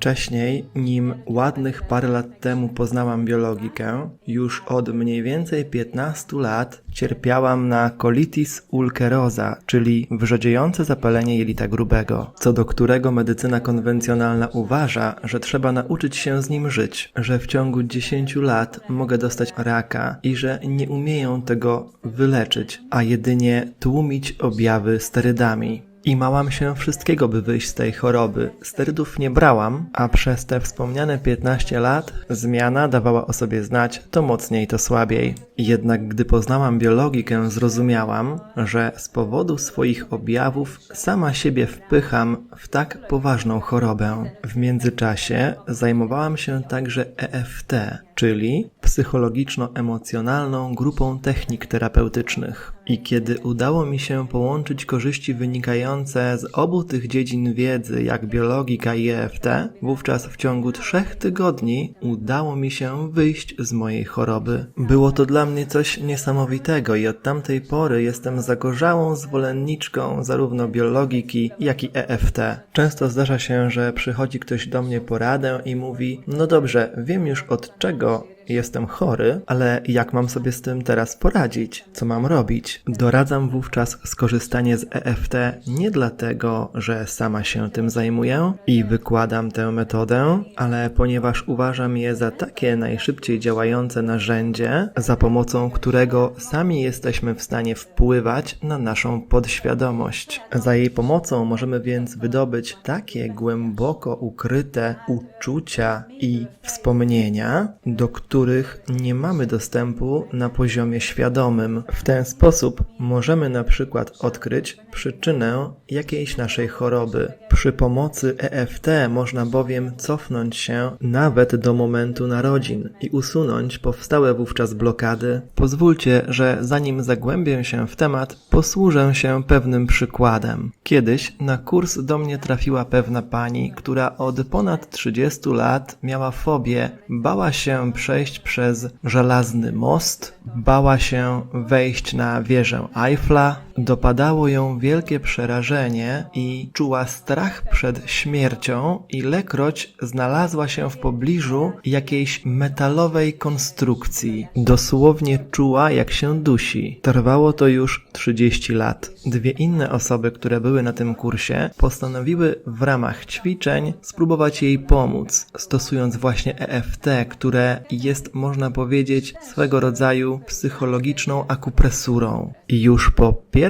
Wcześniej, nim ładnych parę lat temu poznałam biologikę, już od mniej więcej 15 lat cierpiałam na colitis ulcerosa, czyli wrzodziejące zapalenie jelita grubego, co do którego medycyna konwencjonalna uważa, że trzeba nauczyć się z nim żyć, że w ciągu 10 lat mogę dostać raka i że nie umieją tego wyleczyć, a jedynie tłumić objawy sterydami. I małam się wszystkiego, by wyjść z tej choroby. Sterydów nie brałam, a przez te wspomniane 15 lat zmiana dawała o sobie znać to mocniej, to słabiej. Jednak gdy poznałam biologikę, zrozumiałam, że z powodu swoich objawów sama siebie wpycham w tak poważną chorobę. W międzyczasie zajmowałam się także EFT, czyli psychologiczno-emocjonalną grupą technik terapeutycznych. I kiedy udało mi się połączyć korzyści wynikające z obu tych dziedzin wiedzy, jak biologika i EFT, wówczas w ciągu trzech tygodni udało mi się wyjść z mojej choroby. Było to dla mnie coś niesamowitego i od tamtej pory jestem zagorzałą zwolenniczką zarówno biologiki, jak i EFT. Często zdarza się, że przychodzi ktoś do mnie po radę i mówi: No dobrze, wiem już od czego jestem chory, ale jak mam sobie z tym teraz poradzić? Co mam robić? Doradzam wówczas skorzystanie z EFT nie dlatego, że sama się tym zajmuję i wykładam tę metodę, ale ponieważ uważam je za takie najszybciej działające narzędzie, za pomocą którego sami jesteśmy w stanie wpływać na naszą podświadomość. Za jej pomocą możemy więc wydobyć takie głęboko ukryte uczucia i wspomnienia, do których nie mamy dostępu na poziomie świadomym. W ten sposób możemy na przykład odkryć przyczynę jakiejś naszej choroby. Przy pomocy EFT można bowiem cofnąć się nawet do momentu narodzin i usunąć powstałe wówczas blokady. Pozwólcie, że zanim zagłębię się w temat, posłużę się pewnym przykładem. Kiedyś na kurs do mnie trafiła pewna pani, która od ponad 30 lat miała fobię, bała się przejść przez żelazny most, bała się wejść na wieżę Eiffla, dopadało ją wielkie przerażenie i czuła strach przed śmiercią, ilekroć znalazła się w pobliżu jakiejś metalowej konstrukcji. Dosłownie czuła, jak się dusi. Trwało to już 30 lat. Dwie inne osoby, które były na tym kursie, postanowiły w ramach ćwiczeń spróbować jej pomóc, stosując właśnie EFT, które jest, można powiedzieć, swego rodzaju psychologiczną akupresurą. I już po pierwszym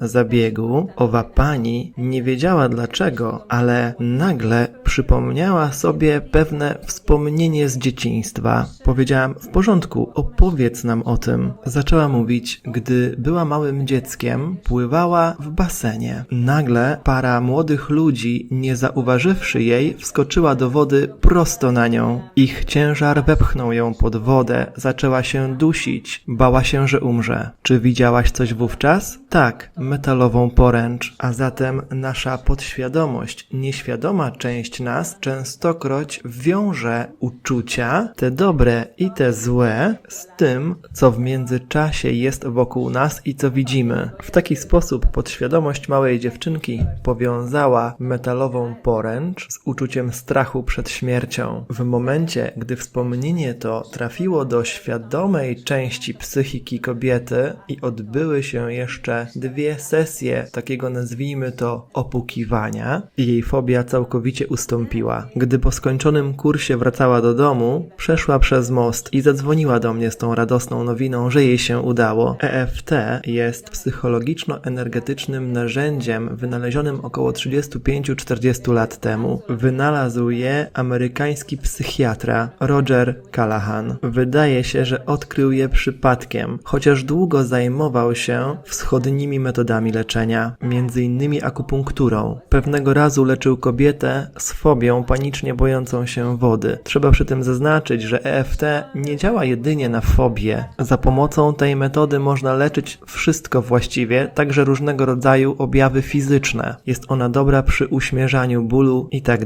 zabiegu owa pani nie wiedziała dlaczego, ale nagle przypomniała sobie pewne wspomnienie z dzieciństwa. Powiedziałam: W porządku, opowiedz nam o tym. Zaczęła mówić, gdy była małym dzieckiem, pływała w basenie. Nagle para młodych ludzi, nie zauważywszy jej, wskoczyła do wody prosto na nią. Ich ciężar wepchnął ją pod wodę, zaczęła się dusić, bała się, że umrze. Czy widziałaś coś wówczas? Tak, metalową poręcz, a zatem nasza podświadomość, nieświadoma część nas częstokroć wiąże uczucia, te dobre i te złe, z tym, co w międzyczasie jest wokół nas i co widzimy. W taki sposób podświadomość małej dziewczynki powiązała metalową poręcz z uczuciem strachu przed śmiercią. W momencie, gdy wspomnienie to trafiło do świadomej części psychiki kobiety i odbyły się jeszcze dwie sesje takiego nazwijmy to opukiwania, jej fobia całkowicie ustąpiła. Gdy po skończonym kursie wracała do domu, przeszła przez most i zadzwoniła do mnie z tą radosną nowiną, że jej się udało. EFT jest psychologiczno-energetycznym narzędziem wynalezionym około 35-40 lat temu. Wynalazł je amerykański psychiatra Roger Callahan. Wydaje się, że odkrył je przypadkiem, chociaż długo zajmował się wschodnimi metodami leczenia, między innymi akupunkturą. Pewnego razu leczył kobietę z fobią panicznie bojącą się wody. Trzeba przy tym zaznaczyć, że EFT nie działa jedynie na fobię. Za pomocą tej metody można leczyć wszystko właściwie, także różnego rodzaju objawy fizyczne. Jest ona dobra przy uśmierzaniu bólu i tak.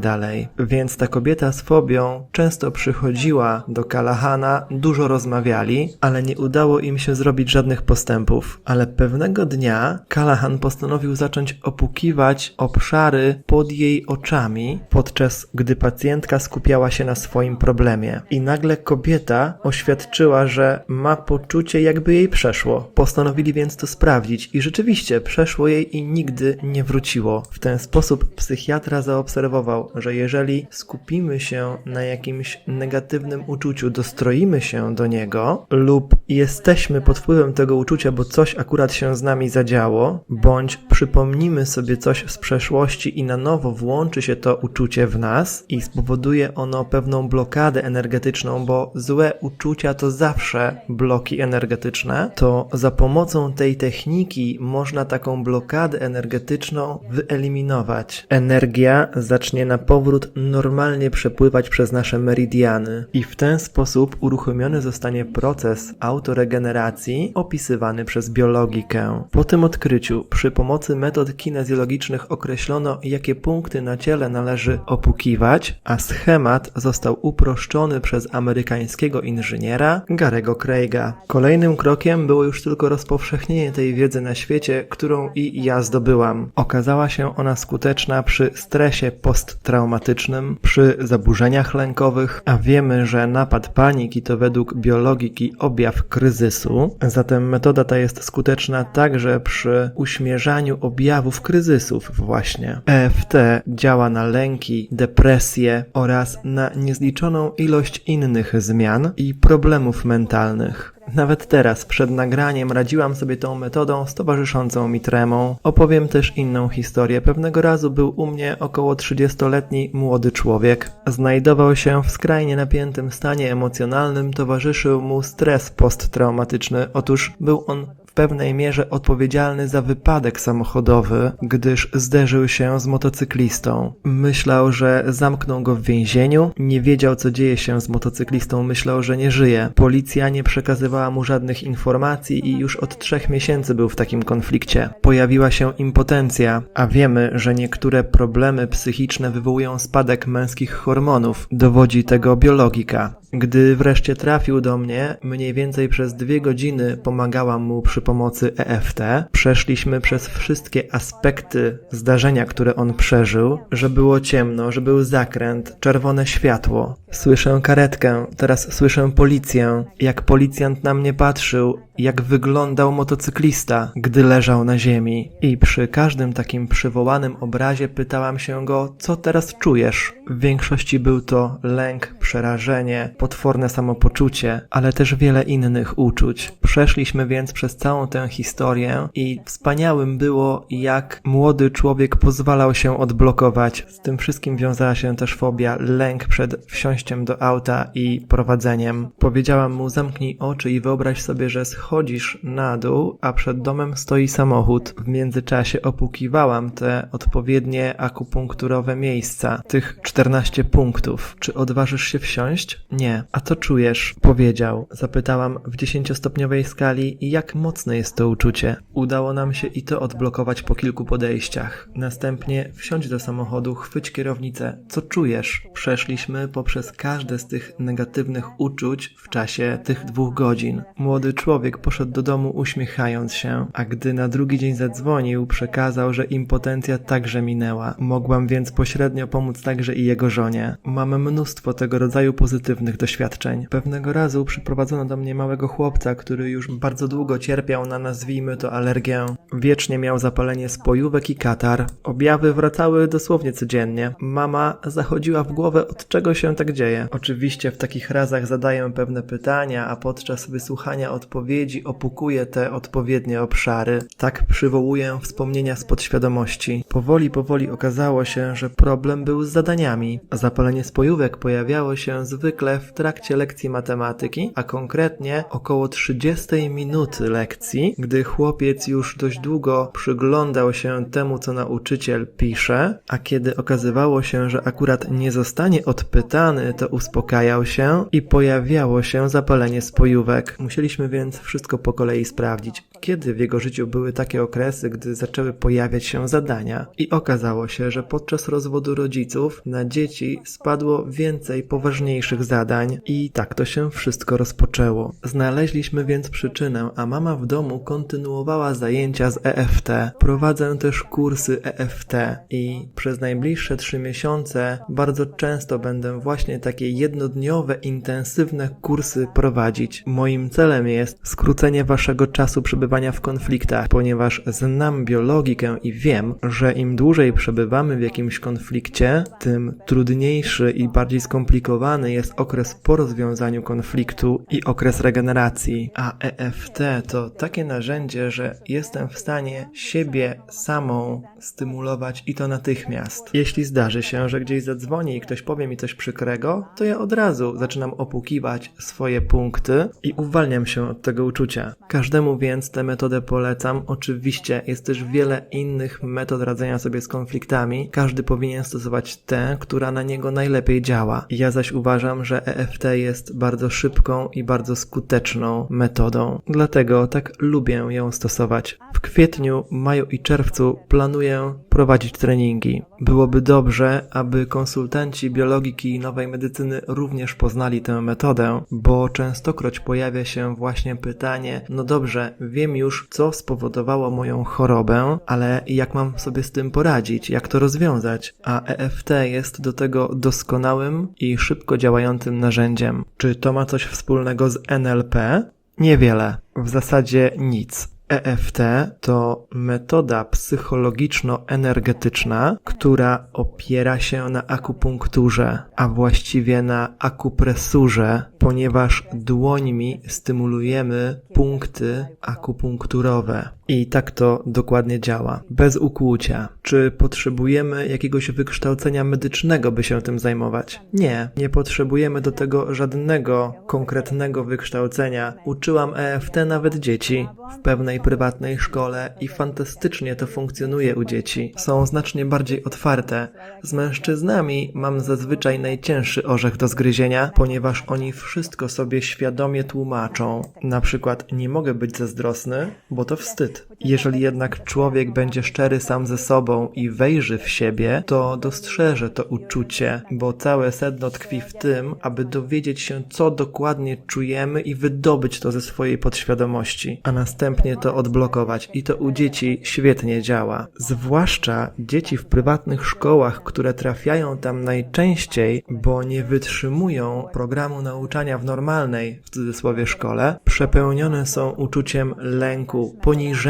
Więc ta kobieta z fobią często przychodziła do Kalahana, dużo rozmawiali, ale nie udało im się zrobić żadnych postępów. Ale pewnego dnia Callahan postanowił zacząć opukiwać obszary pod jej oczami, podczas gdy pacjentka skupiała się na swoim problemie. I nagle kobieta oświadczyła, że ma poczucie, jakby jej przeszło. Postanowili więc to sprawdzić i rzeczywiście przeszło jej i nigdy nie wróciło. W ten sposób psychiatra zaobserwował, że jeżeli skupimy się na jakimś negatywnym uczuciu, dostroimy się do niego lub jesteśmy pod wpływem tego uczucia, bo coś akurat się z nami zadziało, bądź przypomnimy sobie coś z przeszłości i na nowo włączy się to uczucie w nas i spowoduje ono pewną blokadę energetyczną, bo złe uczucia to zawsze bloki energetyczne, to za pomocą tej techniki można taką blokadę energetyczną wyeliminować. Energia zacznie na powrót normalnie przepływać przez nasze meridiany i w ten sposób uruchomiony zostanie proces autoregeneracji opisywany przez biologikę. Po tym odkryciu przy pomocy metod kinezjologicznych określono, jakie punkty na ciele należy opukiwać, a schemat został uproszczony przez amerykańskiego inżyniera Garego Craiga. Kolejnym krokiem było już tylko rozpowszechnienie tej wiedzy na świecie, którą i ja zdobyłam. Okazała się ona skuteczna przy stresie posttraumatycznym, przy zaburzeniach lękowych, a wiemy, że napad paniki to według biologiki objaw kryzysu. Zatem metoda ta jest skuteczna także przy uśmierzaniu objawów kryzysów właśnie. EFT działa na lęki, depresje oraz na niezliczoną ilość innych zmian i problemów mentalnych. Nawet teraz, przed nagraniem, radziłam sobie tą metodą z towarzyszącą mi tremą. Opowiem też inną historię. Pewnego razu był u mnie około 30-letni młody człowiek. Znajdował się w skrajnie napiętym stanie emocjonalnym, towarzyszył mu stres posttraumatyczny. Otóż był on pewnej mierze odpowiedzialny za wypadek samochodowy, gdyż zderzył się z motocyklistą. Myślał, że zamkną go w więzieniu, nie wiedział co dzieje się z motocyklistą, myślał, że nie żyje. Policja nie przekazywała mu żadnych informacji i już od trzech miesięcy był w takim konflikcie. Pojawiła się impotencja, a wiemy, że niektóre problemy psychiczne wywołują spadek męskich hormonów. Dowodzi tego biologika. Gdy wreszcie trafił do mnie, mniej więcej przez dwie godziny pomagałam mu przy pomocy EFT. Przeszliśmy przez wszystkie aspekty zdarzenia, które on przeżył, że było ciemno, że był zakręt, czerwone światło. Słyszę karetkę, teraz słyszę policję. Jak policjant na mnie patrzył, jak wyglądał motocyklista, gdy leżał na ziemi. I przy każdym takim przywołanym obrazie pytałam się go, co teraz czujesz? W większości był to lęk, przerażenie, potworne samopoczucie, ale też wiele innych uczuć. Przeszliśmy więc przez całą tę historię i wspaniałym było, jak młody człowiek pozwalał się odblokować. Z tym wszystkim wiązała się też fobia, lęk przed wsiąściem do auta i prowadzeniem. Powiedziałam mu, zamknij oczy i wyobraź sobie, że schodzisz na dół, a przed domem stoi samochód. W międzyczasie opukiwałam te odpowiednie akupunkturowe miejsca, tych 14 punktów. Czy odważysz się wsiąść? Nie. A co czujesz? Powiedział. Zapytałam w 10-stopniowej skali, jak mocne jest to uczucie. Udało nam się i to odblokować po kilku podejściach. Następnie wsiądź do samochodu, chwyć kierownicę. Co czujesz? Przeszliśmy poprzez każde z tych negatywnych uczuć w czasie tych dwóch godzin. Młody człowiek poszedł do domu uśmiechając się, a gdy na drugi dzień zadzwonił, przekazał, że impotencja także minęła. Mogłam więc pośrednio pomóc także i jego żonie. Mamy mnóstwo tego rodzaju pozytywnych doświadczeń. Pewnego razu przyprowadzono do mnie małego chłopca, który już bardzo długo cierpiał na nazwijmy to alergię. Wiecznie miał zapalenie spojówek i katar. Objawy wracały dosłownie codziennie. Mama zachodziła w głowę, od czego się tak dzieje. Oczywiście w takich razach zadaję pewne pytania, a podczas wysłuchania odpowiedzi opukuję te odpowiednie obszary. Tak przywołuję wspomnienia z podświadomości. Powoli, powoli okazało się, że problem był z zadaniami. Zapalenie spojówek pojawiało się zwykle w trakcie lekcji matematyki, a konkretnie około 30 minuty lekcji, gdy chłopiec już dość długo przyglądał się temu, co nauczyciel pisze, a kiedy okazywało się, że akurat nie zostanie odpytany, to uspokajał się i pojawiało się zapalenie spojówek. Musieliśmy więc wszystko po kolei sprawdzić, kiedy w jego życiu były takie okresy, gdy zaczęły pojawiać się zadania. I okazało się, że podczas rozwodu rodziców na dzieci spadło więcej poważniejszych zadań, i tak to się wszystko rozpoczęło. Znaleźliśmy więc przyczynę, a mama w domu kontynuowała zajęcia z EFT. Prowadzę też kursy EFT i przez najbliższe trzy miesiące bardzo często będę właśnie takie jednodniowe, intensywne kursy prowadzić. Moim celem jest skrócenie waszego czasu przebywania w konfliktach, ponieważ znam biologikę i wiem, że im dłużej przebywamy w jakimś konflikcie, tym trudniejszy i bardziej skomplikowany jest okres po rozwiązaniu konfliktu i okres regeneracji. A EFT to takie narzędzie, że jestem w stanie siebie samą stymulować i to natychmiast. Jeśli zdarzy się, że gdzieś zadzwoni i ktoś powie mi coś przykrego, to ja od razu zaczynam opukiwać swoje punkty i uwalniam się od tego uczucia. Każdemu więc metodę polecam. Oczywiście jest też wiele innych metod radzenia sobie z konfliktami. Każdy powinien stosować tę, która na niego najlepiej działa. Ja zaś uważam, że EFT jest bardzo szybką i bardzo skuteczną metodą. Dlatego tak lubię ją stosować. W kwietniu, maju i czerwcu planuję prowadzić treningi. Byłoby dobrze, aby konsultanci biologiki i nowej medycyny również poznali tę metodę, bo częstokroć pojawia się właśnie pytanie: no dobrze, wiem już, co spowodowało moją chorobę, ale jak mam sobie z tym poradzić, jak to rozwiązać? A EFT jest do tego doskonałym i szybko działającym narzędziem. Czy to ma coś wspólnego z NLP? Niewiele, w zasadzie nic. EFT to metoda psychologiczno-energetyczna, która opiera się na akupunkturze, a właściwie na akupresurze, ponieważ dłońmi stymulujemy punkty akupunkturowe. I tak to dokładnie działa, bez ukłucia. Czy potrzebujemy jakiegoś wykształcenia medycznego, by się tym zajmować? Nie, nie potrzebujemy do tego żadnego konkretnego wykształcenia. Uczyłam EFT nawet dzieci w pewnej prywatnej szkole i fantastycznie to funkcjonuje u dzieci. Są znacznie bardziej otwarte. Z mężczyznami mam zazwyczaj najcięższy orzech do zgryzienia, ponieważ oni wszystko sobie świadomie tłumaczą. Na przykład nie mogę być zazdrosny, bo to wstyd. Jeżeli jednak człowiek będzie szczery sam ze sobą i wejrzy w siebie, to dostrzeże to uczucie, bo całe sedno tkwi w tym, aby dowiedzieć się, co dokładnie czujemy i wydobyć to ze swojej podświadomości, a następnie to odblokować. I to u dzieci świetnie działa. Zwłaszcza dzieci w prywatnych szkołach, które trafiają tam najczęściej, bo nie wytrzymują programu nauczania w normalnej, w cudzysłowie, szkole, przepełnione są uczuciem lęku, poniżenia,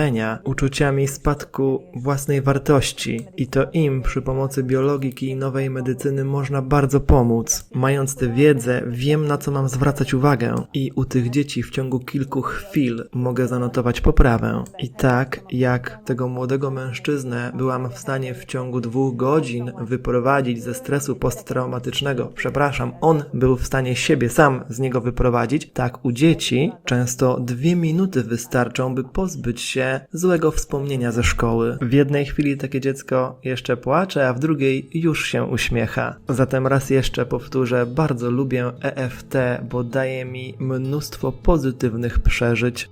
uczuciami spadku własnej wartości i to im przy pomocy biologiki i nowej medycyny można bardzo pomóc. Mając tę wiedzę, wiem na co mam zwracać uwagę i u tych dzieci w ciągu kilku chwil mogę zanotować poprawę. I tak jak tego młodego mężczyznę byłam w stanie w ciągu dwóch godzin wyprowadzić ze stresu posttraumatycznego, przepraszam, on był w stanie siebie sam z niego wyprowadzić, tak u dzieci często dwie minuty wystarczą, by pozbyć się złego wspomnienia ze szkoły. W jednej chwili takie dziecko jeszcze płacze, a w drugiej już się uśmiecha. Zatem raz jeszcze powtórzę, bardzo lubię EFT, bo daje mi mnóstwo pozytywnych przeżyć.